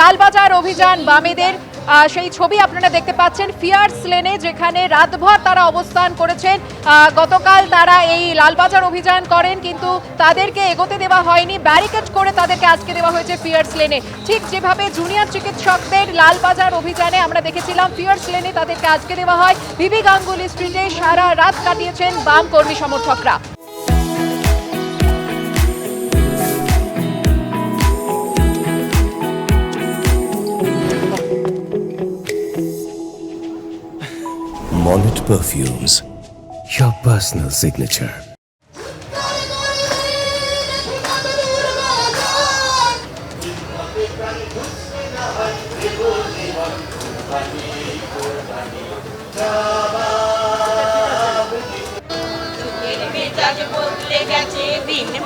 লালবাজার অভিযান বামেদের। সেই ছবি আপনারা দেখতে পাচ্ছেন, ফিয়ার্স লেনে যেখানে রাতভর তারা অবস্থান করেছেন। গতকাল তারা এই লালবাজার অভিযান করেন, কিন্তু তাদেরকে এগোতে দেওয়া হয়নি। ব্যারিকেড করে তাদেরকে আজকে দেওয়া হয়েছে ফিয়ার্স লেনে। ঠিক যেভাবে জুনিয়র চিকিৎসকদের লালবাজার অভিযানে আমরা দেখেছিলাম, ফিয়ার্স লেনে তাদেরকে আজকে দেওয়া হয়। বিবি গাঙ্গুলি স্ট্রিটে সারা রাত কাটিয়েছেন বাম কর্মী সমর্থকরা। Monnet Perfumes, your personal signature.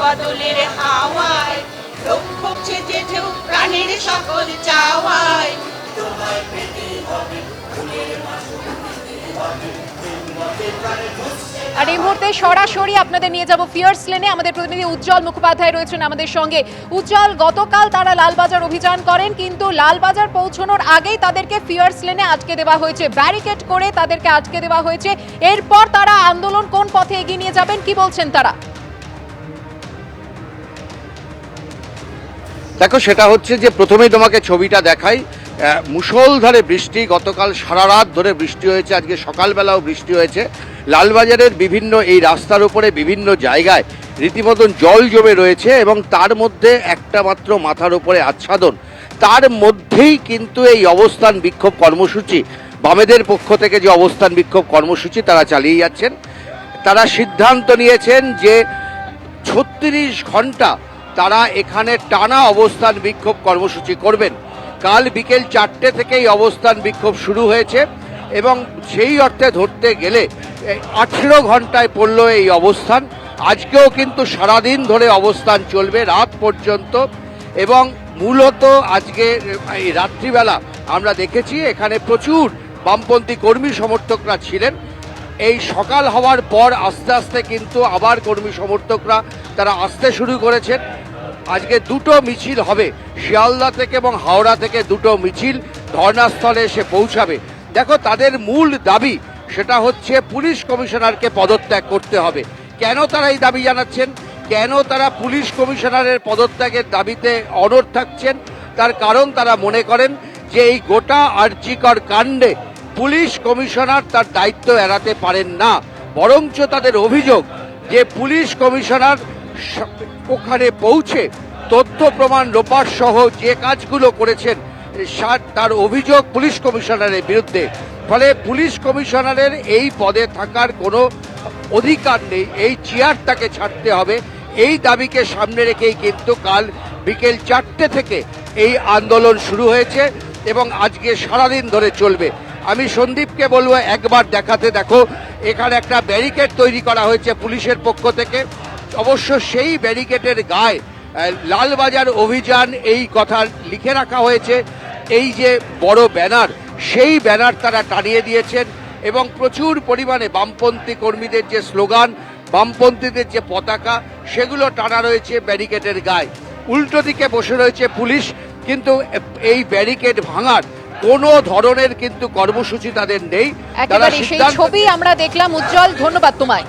বদলের হাওয়ায় রক্ষক সেজে ঢেউ প্রাণের সকল চাওয়ায় আর এই মুহূর্তে সরাসরি আপনাদের নিয়ে যাব ফিয়ার্স লেনে আমাদের প্রতিনিধি উজ্জ্বল মুখোপাধ্যায় রয়েছেন আমাদের সঙ্গে। উজ্জ্বল, গতকাল তারা লালবাজার অভিযান করেন, কিন্তু লালবাজার পৌঁছানোর আগেই তাদেরকে ফিয়ার্স লেনে আটকে দেওয়া হয়েছে। ব্যারিকেড করে তাদেরকে আটকে দেওয়া হয়েছে। এরপর তারা আন্দোলন কোন পথে এগিয়ে নিয়ে যাবেন, কি বলছেন তারা? দেখো, সেটা হচ্ছে যে প্রথমেই তোমাকে ছবিটা দেখাই। মুষলধারে বৃষ্টি, গতকাল সারা রাত ধরে বৃষ্টি হয়েছে, আজকে সকালবেলাও বৃষ্টি হয়েছে। লালবাজারের বিভিন্ন এই রাস্তার উপরে বিভিন্ন জায়গায় রীতিমতন জল জমে রয়েছে এবং তার মধ্যে একটা মাত্র মাথার উপরে আচ্ছাদন। তার মধ্যেই কিন্তু এই অবস্থান বিক্ষোভ কর্মসূচি। বামেদের পক্ষ থেকে যে অবস্থান বিক্ষোভ কর্মসূচি, তারা চালিয়ে যাচ্ছেন। তারা সিদ্ধান্ত নিয়েছেন যে ছত্রিশ ঘণ্টা তারা এখানে টানা অবস্থান বিক্ষোভ কর্মসূচি করবেন। কাল বিকেল চারটে থেকেই অবস্থান বিক্ষোভ শুরু হয়েছে এবং সেই অর্থে ধরতে গেলে আঠেরো ঘন্টায় পড়ল এই অবস্থান। আজকেও কিন্তু সারাদিন ধরে অবস্থান চলবে রাত পর্যন্ত এবং মূলত আজকে এই রাত্রিবেলা আমরা দেখেছি এখানে প্রচুর বামপন্থী কর্মী সমর্থকরা ছিলেন। এই সকাল হওয়ার পর আস্তে আস্তে কিন্তু আবার কর্মী সমর্থকরা তারা আসতে শুরু করেছেন। আজকে দুটো মিছিল হবে। শিয়ালদা থেকে এবং হাওড়া থেকে দুটো মিছিল ধর্নাস্থলে এসে পৌঁছাবে। দেখো, তাদের মূল দাবি, সেটা হচ্ছে পুলিশ কমিশনারকে পদত্যাগ করতে হবে। কেন তারা এই দাবি জানাচ্ছেন? কেন তারা পুলিশ কমিশনারের পদত্যাগের দাবিতে অনড় থাকছেন? তার কারণ তারা মনে করেন যে এই গোটা আর্জিকর কাণ্ডে পুলিশ কমিশনার তার দায়িত্ব এড়াতে পারেন না। বরঞ্চ তাদের অভিযোগ যে পুলিশ কমিশনার ওখানে পৌঁছে তথ্য প্রমাণ লোপার সহ যে কাজগুলো করেছেন তার অভিযোগ পুলিশ কমিশনারের বিরুদ্ধে। ফলে পুলিশ কমিশনারের এই পদে থাকার কোনো অধিকার নেই। এই চেয়ার তাকে ছাড়তে হবে। এই দাবিকে সামনে রেখেই কিন্তু কাল বিকেল চারটে থেকে এই আন্দোলন শুরু হয়েছে এবং আজকে সারাদিন ধরে চলবে। আমি সন্দীপকে বলব, একবার দেখাতে দেখো। এখানে একটা ব্যারিকেড তৈরি করা হয়েছে পুলিশের পক্ষ থেকে। অবশ্য সেই ব্যারিকেডের গায়ে লালবাজার অভিযান এই কথা লিখে রাখা হয়েছে। এই যে বড় ব্যানার সেই ব্যানার তারা টানিয়ে দিয়েছেন এবং প্রচুর পরিমাণে বামপন্থী কর্মীদের যে স্লোগান বামপন্থীদের যে পতাকা সেগুলো টানা রয়েছে ব্যারিকেডের গায়ে। উল্টো দিকে বসে রয়েছে পুলিশ কিন্তু এই ব্যারিকেড ভাঙার কোনো ধরনের কিন্তু কর্মসূচি তাদের নেই। তারা ছবি আমরা দেখলাম উজ্জ্বল ধন্যবাদ তোমায়।